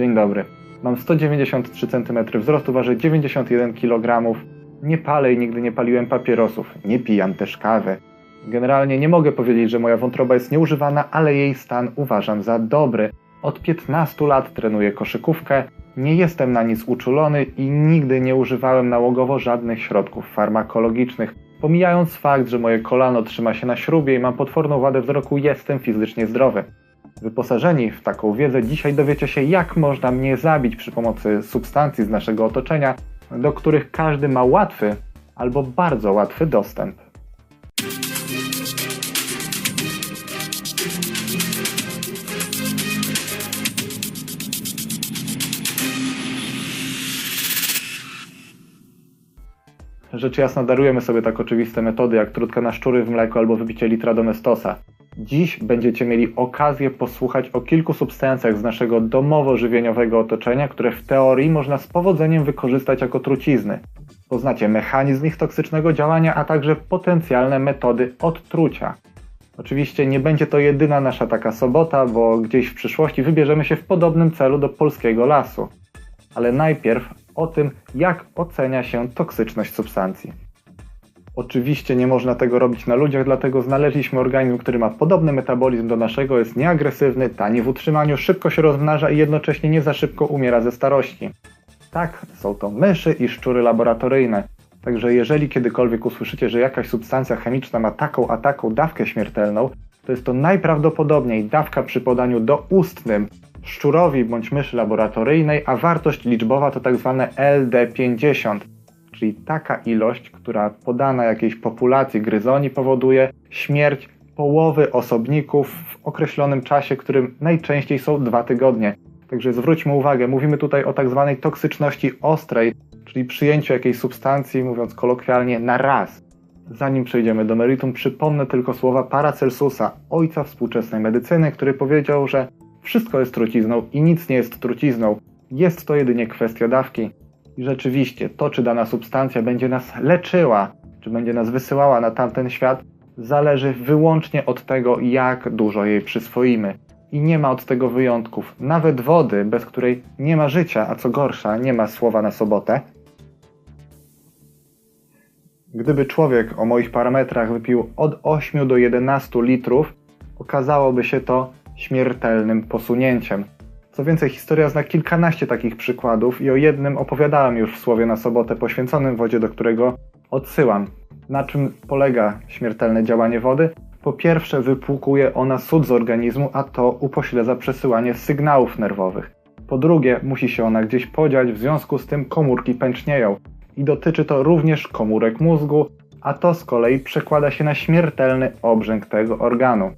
Dzień dobry. Mam 193 cm wzrostu, ważę 91 kg. Nie palę i nigdy nie paliłem papierosów. Nie pijam też kawy. Generalnie nie mogę powiedzieć, że moja wątroba jest nieużywana, ale jej stan uważam za dobry. Od 15 lat trenuję koszykówkę, nie jestem na nic uczulony i nigdy nie używałem nałogowo żadnych środków farmakologicznych. Pomijając fakt, że moje kolano trzyma się na śrubie i mam potworną wadę wzroku, jestem fizycznie zdrowy. Wyposażeni w taką wiedzę, dzisiaj dowiecie się, jak można mnie zabić przy pomocy substancji z naszego otoczenia, do których każdy ma łatwy albo bardzo łatwy dostęp. Rzecz jasna darujemy sobie tak oczywiste metody jak trutka na szczury w mleku albo wybicie litra domestosa. Dziś będziecie mieli okazję posłuchać o kilku substancjach z naszego domowo-żywieniowego otoczenia, które w teorii można z powodzeniem wykorzystać jako trucizny. Poznacie mechanizm ich toksycznego działania, a także potencjalne metody odtrucia. Oczywiście nie będzie to jedyna nasza taka sobota, bo gdzieś w przyszłości wybierzemy się w podobnym celu do polskiego lasu. Ale najpierw o tym, jak ocenia się toksyczność substancji. Oczywiście nie można tego robić na ludziach, dlatego znaleźliśmy organizm, który ma podobny metabolizm do naszego, jest nieagresywny, tani w utrzymaniu, szybko się rozmnaża i jednocześnie nie za szybko umiera ze starości. Tak, są to myszy i szczury laboratoryjne. Także jeżeli kiedykolwiek usłyszycie, że jakaś substancja chemiczna ma taką a taką dawkę śmiertelną, to jest to najprawdopodobniej dawka przy podaniu doustnym szczurowi bądź myszy laboratoryjnej, a wartość liczbowa to tak zwane LD50, czyli taka ilość, która podana jakiejś populacji gryzoni powoduje śmierć połowy osobników w określonym czasie, którym najczęściej są dwa tygodnie. Także zwróćmy uwagę, mówimy tutaj o tak zwanej toksyczności ostrej, czyli przyjęciu jakiejś substancji, mówiąc kolokwialnie, na raz. Zanim przejdziemy do meritum, przypomnę tylko słowa Paracelsusa, ojca współczesnej medycyny, który powiedział, że wszystko jest trucizną i nic nie jest trucizną. Jest to jedynie kwestia dawki. I rzeczywiście, to czy dana substancja będzie nas leczyła, czy będzie nas wysyłała na tamten świat, zależy wyłącznie od tego, jak dużo jej przyswoimy. I nie ma od tego wyjątków. Nawet wody, bez której nie ma życia, a co gorsza, nie ma słowa na sobotę. Gdyby człowiek o moich parametrach wypił od 8 do 11 litrów, okazałoby się to śmiertelnym posunięciem. Co więcej, historia zna kilkanaście takich przykładów i o jednym opowiadałem już w słowie na sobotę poświęconym wodzie, do którego odsyłam. Na czym polega śmiertelne działanie wody? Po pierwsze, wypłukuje ona sód z organizmu, a to upośledza przesyłanie sygnałów nerwowych. Po drugie, musi się ona gdzieś podziać, w związku z tym komórki pęcznieją. I dotyczy to również komórek mózgu, a to z kolei przekłada się na śmiertelny obrzęk tego organu.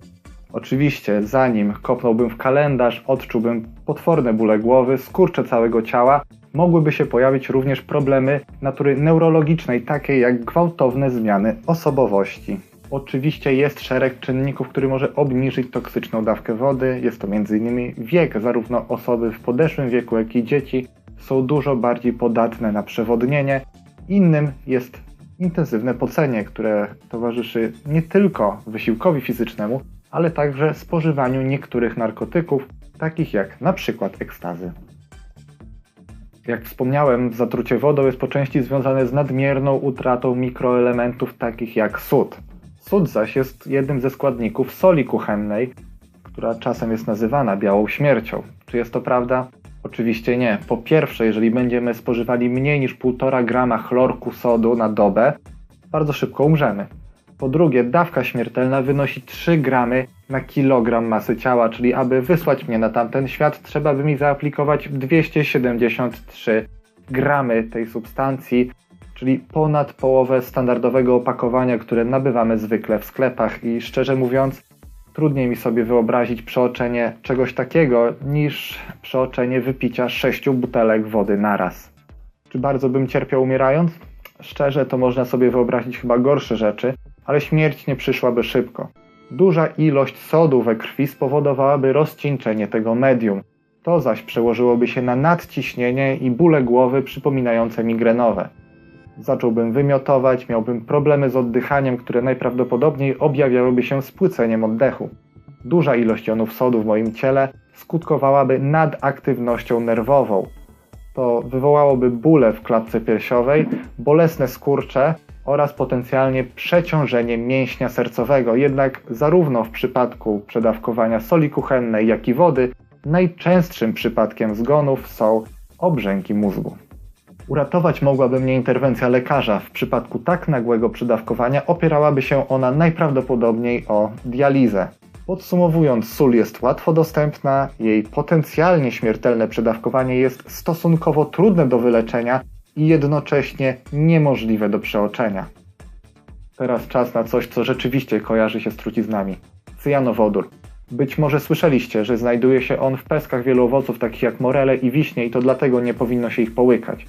Oczywiście, zanim kopnąłbym w kalendarz, odczułbym potworne bóle głowy, skurcze całego ciała, mogłyby się pojawić również problemy natury neurologicznej, takie jak gwałtowne zmiany osobowości. Oczywiście jest szereg czynników, który może obniżyć toksyczną dawkę wody. Jest to m.in. wiek, zarówno osoby w podeszłym wieku, jak i dzieci są dużo bardziej podatne na przewodnienie. Innym jest intensywne pocenie, które towarzyszy nie tylko wysiłkowi fizycznemu, ale także spożywaniu niektórych narkotyków, takich jak na przykład ekstazy. Jak wspomniałem, zatrucie wodą jest po części związane z nadmierną utratą mikroelementów takich jak sód. Sód zaś jest jednym ze składników soli kuchennej, która czasem jest nazywana białą śmiercią. Czy jest to prawda? Oczywiście nie. Po pierwsze, jeżeli będziemy spożywali mniej niż 1,5 grama chlorku sodu na dobę, bardzo szybko umrzemy. Po drugie, dawka śmiertelna wynosi 3 gramy na kilogram masy ciała, czyli aby wysłać mnie na tamten świat, trzeba by mi zaaplikować 273 gramy tej substancji, czyli ponad połowę standardowego opakowania, które nabywamy zwykle w sklepach i szczerze mówiąc, trudniej mi sobie wyobrazić przeoczenie czegoś takiego niż przeoczenie wypicia sześciu butelek wody naraz. Czy bardzo bym cierpiał umierając? Szczerze, to można sobie wyobrazić chyba gorsze rzeczy, ale śmierć nie przyszłaby szybko. Duża ilość sodu we krwi spowodowałaby rozcieńczenie tego medium. To zaś przełożyłoby się na nadciśnienie i bóle głowy przypominające migrenowe. Zacząłbym wymiotować, miałbym problemy z oddychaniem, które najprawdopodobniej objawiałyby się spłyceniem oddechu. Duża ilość jonów sodu w moim ciele skutkowałaby nadaktywnością nerwową. To wywołałoby bóle w klatce piersiowej, bolesne skurcze oraz potencjalnie przeciążenie mięśnia sercowego. Jednak zarówno w przypadku przedawkowania soli kuchennej, jak i wody, najczęstszym przypadkiem zgonów są obrzęki mózgu. Uratować mogłaby mnie interwencja lekarza. W przypadku tak nagłego przydawkowania opierałaby się ona najprawdopodobniej o dializę. Podsumowując, sól jest łatwo dostępna, jej potencjalnie śmiertelne przedawkowanie jest stosunkowo trudne do wyleczenia i jednocześnie niemożliwe do przeoczenia. Teraz czas na coś, co rzeczywiście kojarzy się z truciznami. Cyjanowodór. Być może słyszeliście, że znajduje się on w peskach wielu owoców takich jak morele i wiśnie i to dlatego nie powinno się ich połykać.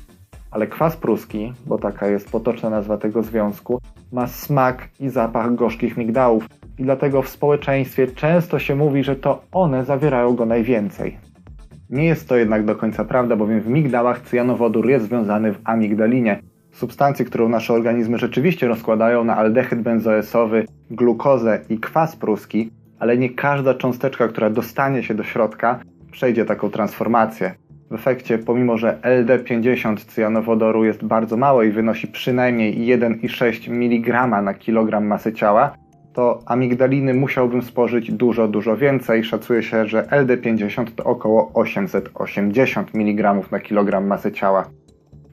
Ale kwas pruski, bo taka jest potoczna nazwa tego związku, ma smak i zapach gorzkich migdałów i dlatego w społeczeństwie często się mówi, że to one zawierają go najwięcej. Nie jest to jednak do końca prawda, bowiem w migdałach cyjanowodór jest związany w amigdalinie, substancji, którą nasze organizmy rzeczywiście rozkładają na aldehyd benzoesowy, glukozę i kwas pruski, ale nie każda cząsteczka, która dostanie się do środka, przejdzie taką transformację. W efekcie, pomimo że LD50 cyjanowodoru jest bardzo małe i wynosi przynajmniej 1,6 mg na kilogram masy ciała, to amigdaliny musiałbym spożyć dużo, dużo więcej. Szacuje się, że LD50 to około 880 mg na kilogram masy ciała.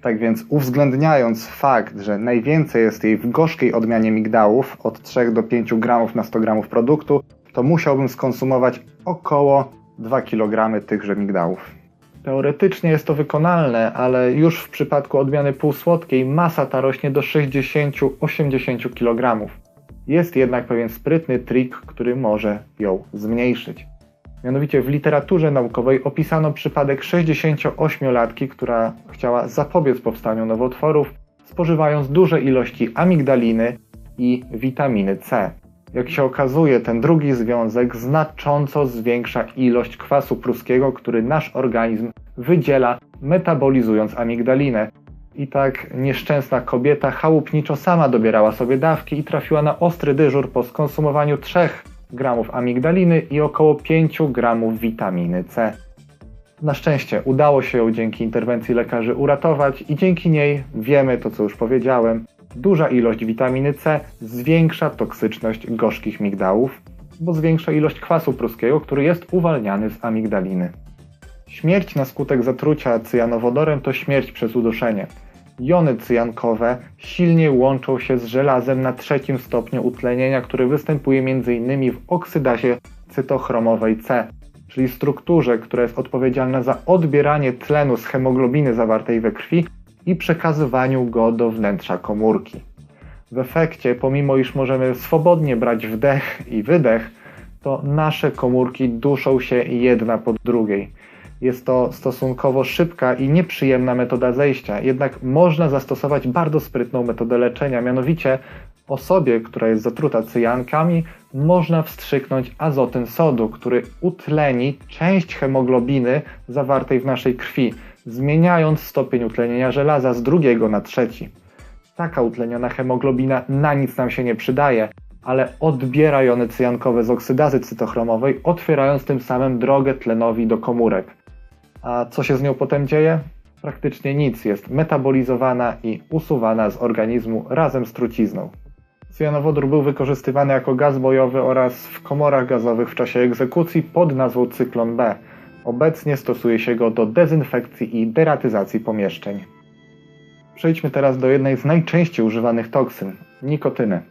Tak więc uwzględniając fakt, że najwięcej jest jej w gorzkiej odmianie migdałów, od 3 do 5 gramów na 100 gramów produktu, to musiałbym skonsumować około 2 kg tychże migdałów. Teoretycznie jest to wykonalne, ale już w przypadku odmiany półsłodkiej masa ta rośnie do 60-80 kg. Jest jednak pewien sprytny trik, który może ją zmniejszyć. Mianowicie w literaturze naukowej opisano przypadek 68-latki, która chciała zapobiec powstaniu nowotworów, spożywając duże ilości amigdaliny i witaminy C. Jak się okazuje, ten drugi związek znacząco zwiększa ilość kwasu pruskiego, który nasz organizm wydziela metabolizując amigdalinę. I tak nieszczęsna kobieta chałupniczo sama dobierała sobie dawki i trafiła na ostry dyżur po skonsumowaniu 3 gramów amigdaliny i około 5 gramów witaminy C. Na szczęście udało się ją dzięki interwencji lekarzy uratować i dzięki niej wiemy to, co już powiedziałem, Duża ilość witaminy C zwiększa toksyczność gorzkich migdałów, bo zwiększa ilość kwasu pruskiego, który jest uwalniany z amigdaliny. Śmierć na skutek zatrucia cyjanowodorem to śmierć przez uduszenie. Jony cyjankowe silnie łączą się z żelazem na trzecim stopniu utlenienia, który występuje m.in. w oksydazie cytochromowej C, czyli strukturze, która jest odpowiedzialna za odbieranie tlenu z hemoglobiny zawartej we krwi i przekazywaniu go do wnętrza komórki. W efekcie, pomimo iż możemy swobodnie brać wdech i wydech, to nasze komórki duszą się jedna po drugiej. Jest to stosunkowo szybka i nieprzyjemna metoda zejścia, jednak można zastosować bardzo sprytną metodę leczenia, mianowicie osobie, która jest zatruta cyjankami, można wstrzyknąć azotyn sodu, który utleni część hemoglobiny zawartej w naszej krwi zmieniając stopień utlenienia żelaza z drugiego na trzeci. Taka utleniona hemoglobina na nic nam się nie przydaje, ale odbiera jony cyjankowe z oksydazy cytochromowej, otwierając tym samym drogę tlenowi do komórek. A co się z nią potem dzieje? Praktycznie nic, jest metabolizowana i usuwana z organizmu razem z trucizną. Cyjanowodór był wykorzystywany jako gaz bojowy oraz w komorach gazowych w czasie egzekucji pod nazwą cyklon B. Obecnie stosuje się go do dezynfekcji i deratyzacji pomieszczeń. Przejdźmy teraz do jednej z najczęściej używanych toksyn nikotyny.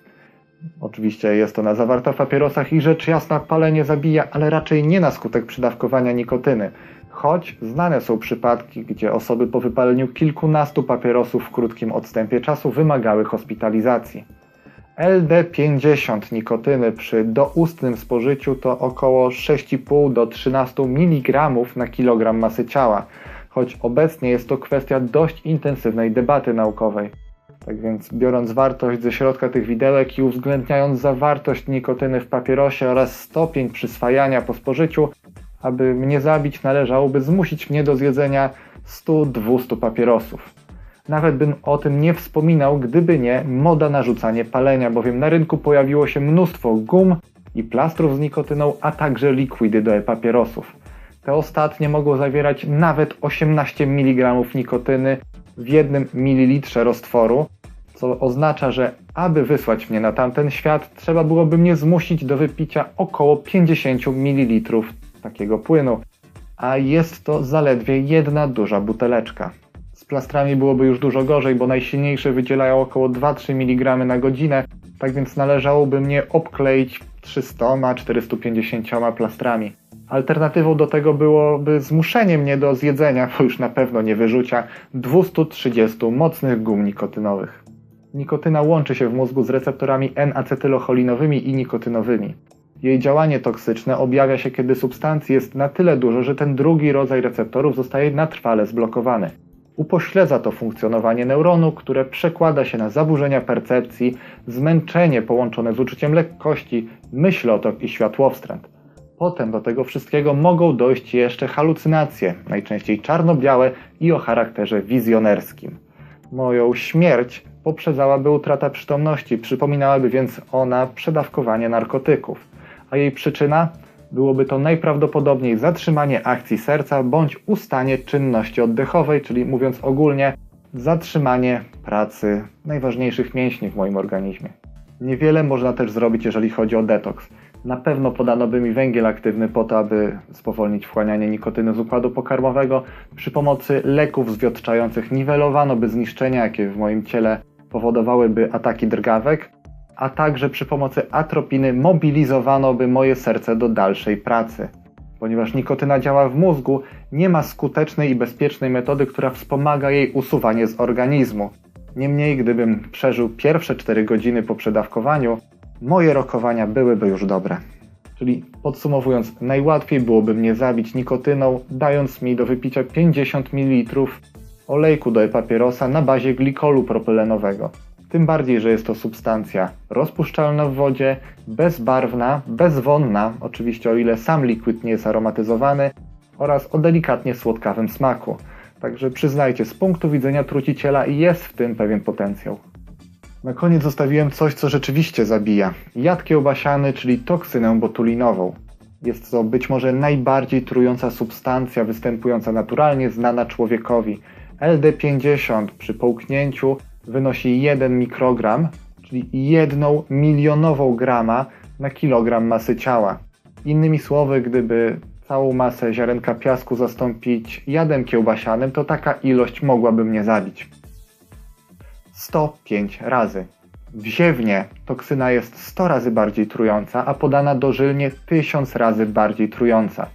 Oczywiście jest ona zawarta w papierosach i rzecz jasna palenie zabija, ale raczej nie na skutek przydawkowania nikotyny. Choć znane są przypadki, gdzie osoby po wypaleniu kilkunastu papierosów w krótkim odstępie czasu wymagały hospitalizacji. LD50 nikotyny przy doustnym spożyciu to około 6,5 do 13 mg na kilogram masy ciała, choć obecnie jest to kwestia dość intensywnej debaty naukowej. Tak więc biorąc wartość ze środka tych widełek i uwzględniając zawartość nikotyny w papierosie oraz stopień przyswajania po spożyciu, aby mnie zabić należałoby zmusić mnie do zjedzenia 100-200 papierosów. Nawet bym o tym nie wspominał, gdyby nie moda na rzucanie palenia, bowiem na rynku pojawiło się mnóstwo gum, i plastrów z nikotyną, a także likwidy do e-papierosów. Te ostatnie mogą zawierać nawet 18 mg nikotyny w jednym mililitrze roztworu, co oznacza, że aby wysłać mnie na tamten świat, trzeba byłoby mnie zmusić do wypicia około 50 ml takiego płynu, a jest to zaledwie jedna duża buteleczka. Z plastrami byłoby już dużo gorzej, bo najsilniejsze wydzielają około 2-3 mg na godzinę, tak więc należałoby mnie obkleić 300-450 plastrami. Alternatywą do tego byłoby zmuszenie mnie do zjedzenia, bo już na pewno nie wyrzucia, 230 mocnych gum nikotynowych. Nikotyna łączy się w mózgu z receptorami N-acetylocholinowymi i nikotynowymi. Jej działanie toksyczne objawia się, kiedy substancji jest na tyle dużo, że ten drugi rodzaj receptorów zostaje na trwale zblokowany. Upośledza to funkcjonowanie neuronu, które przekłada się na zaburzenia percepcji, zmęczenie połączone z uczuciem lekkości, myślotok i światłowstręt. Potem do tego wszystkiego mogą dojść jeszcze halucynacje, najczęściej czarno-białe i o charakterze wizjonerskim. Moją śmierć poprzedzałaby utrata przytomności, przypominałaby więc ona przedawkowanie narkotyków, a jej przyczyna byłoby to najprawdopodobniej zatrzymanie akcji serca bądź ustanie czynności oddechowej, czyli mówiąc ogólnie, zatrzymanie pracy najważniejszych mięśni w moim organizmie. Niewiele można też zrobić, jeżeli chodzi o detoks. Na pewno podano by mi węgiel aktywny po to, aby spowolnić wchłanianie nikotyny z układu pokarmowego. Przy pomocy leków zwiotczających niwelowano by zniszczenia, jakie w moim ciele powodowałyby ataki drgawek, a także przy pomocy atropiny mobilizowano by moje serce do dalszej pracy. Ponieważ nikotyna działa w mózgu, nie ma skutecznej i bezpiecznej metody, która wspomaga jej usuwanie z organizmu. Niemniej, gdybym przeżył pierwsze 4 godziny po przedawkowaniu, moje rokowania byłyby już dobre. Czyli podsumowując, najłatwiej byłoby mnie zabić nikotyną, dając mi do wypicia 50 ml olejku do e-papierosa na bazie glikolu propylenowego. Tym bardziej, że jest to substancja rozpuszczalna w wodzie, bezbarwna, bezwonna, oczywiście o ile sam liquid nie jest aromatyzowany, oraz o delikatnie słodkawym smaku. Także przyznajcie, z punktu widzenia truciciela jest w tym pewien potencjał. Na koniec zostawiłem coś, co rzeczywiście zabija. Jad kiełbasiany, czyli toksynę botulinową. Jest to być może najbardziej trująca substancja występująca naturalnie znana człowiekowi. LD50 przy połknięciu wynosi 1 mikrogram, czyli 1 milionową grama na kilogram masy ciała. Innymi słowy, gdyby całą masę ziarenka piasku zastąpić jadem kiełbasianym, to taka ilość mogłaby mnie zabić. 105 razy. W ziewnie toksyna jest 100 razy bardziej trująca, a podana dożylnie 1000 razy bardziej trująca.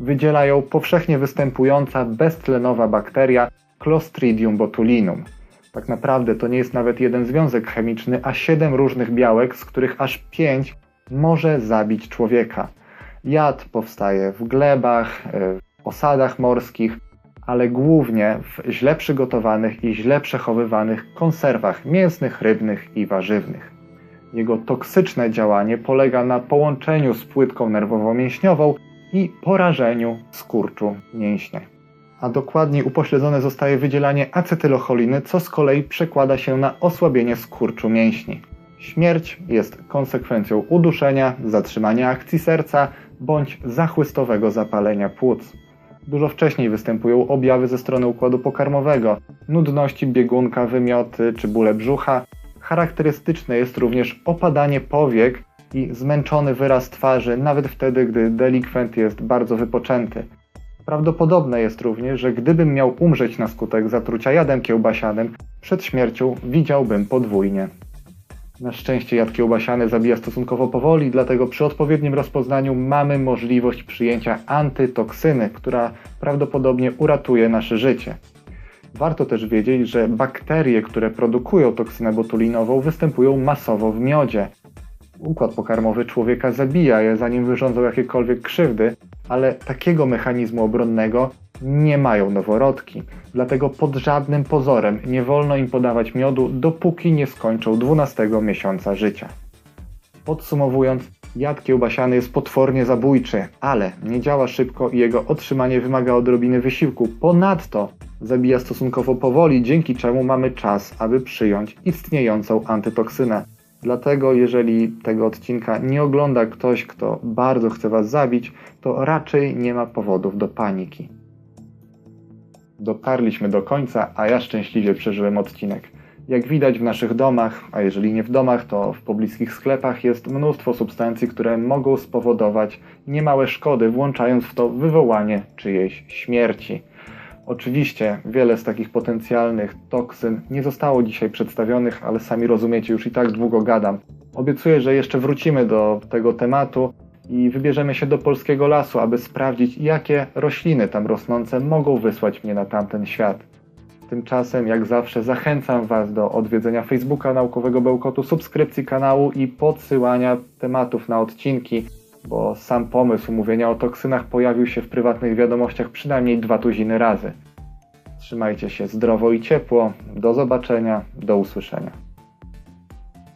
Wydziela ją powszechnie występująca beztlenowa bakteria Clostridium botulinum. Tak naprawdę to nie jest nawet jeden związek chemiczny, a 7 różnych białek, z których aż 5 może zabić człowieka. Jad powstaje w glebach, w osadach morskich, ale głównie w źle przygotowanych i źle przechowywanych konserwach mięsnych, rybnych i warzywnych. Jego toksyczne działanie polega na połączeniu z płytką nerwowo-mięśniową i porażeniu skurczu mięśnia. A dokładniej upośledzone zostaje wydzielanie acetylocholiny, co z kolei przekłada się na osłabienie skurczu mięśni. Śmierć jest konsekwencją uduszenia, zatrzymania akcji serca bądź zachłystowego zapalenia płuc. Dużo wcześniej występują objawy ze strony układu pokarmowego, nudności biegunka, wymioty czy bóle brzucha. Charakterystyczne jest również opadanie powiek i zmęczony wyraz twarzy, nawet wtedy, gdy delikwent jest bardzo wypoczęty. Prawdopodobne jest również, że gdybym miał umrzeć na skutek zatrucia jadem kiełbasianym, przed śmiercią widziałbym podwójnie. Na szczęście jad kiełbasiany zabija stosunkowo powoli, dlatego przy odpowiednim rozpoznaniu mamy możliwość przyjęcia antytoksyny, która prawdopodobnie uratuje nasze życie. Warto też wiedzieć, że bakterie, które produkują toksynę botulinową, występują masowo w miodzie. Układ pokarmowy człowieka zabija je, zanim wyrządzą jakiekolwiek krzywdy, ale takiego mechanizmu obronnego nie mają noworodki. Dlatego pod żadnym pozorem nie wolno im podawać miodu, dopóki nie skończą 12 miesiąca życia. Podsumowując, jad kiełbasiany jest potwornie zabójczy, ale nie działa szybko i jego otrzymanie wymaga odrobiny wysiłku. Ponadto zabija stosunkowo powoli, dzięki czemu mamy czas, aby przyjąć istniejącą antytoksynę. Dlatego, jeżeli tego odcinka nie ogląda ktoś, kto bardzo chce Was zabić, to raczej nie ma powodów do paniki. Dotarliśmy do końca, a ja szczęśliwie przeżyłem odcinek. Jak widać w naszych domach, a jeżeli nie w domach, to w pobliskich sklepach jest mnóstwo substancji, które mogą spowodować niemałe szkody, włączając w to wywołanie czyjejś śmierci. Oczywiście wiele z takich potencjalnych toksyn nie zostało dzisiaj przedstawionych, ale sami rozumiecie, już i tak długo gadam. Obiecuję, że jeszcze wrócimy do tego tematu i wybierzemy się do polskiego lasu, aby sprawdzić, jakie rośliny tam rosnące mogą wysłać mnie na tamten świat. Tymczasem, jak zawsze, zachęcam Was do odwiedzenia Facebooka Naukowego Bełkotu, subskrypcji kanału i podsyłania tematów na odcinki, bo sam pomysł mówienia o toksynach pojawił się w prywatnych wiadomościach przynajmniej dwa tuziny razy. Trzymajcie się zdrowo i ciepło. Do zobaczenia, do usłyszenia.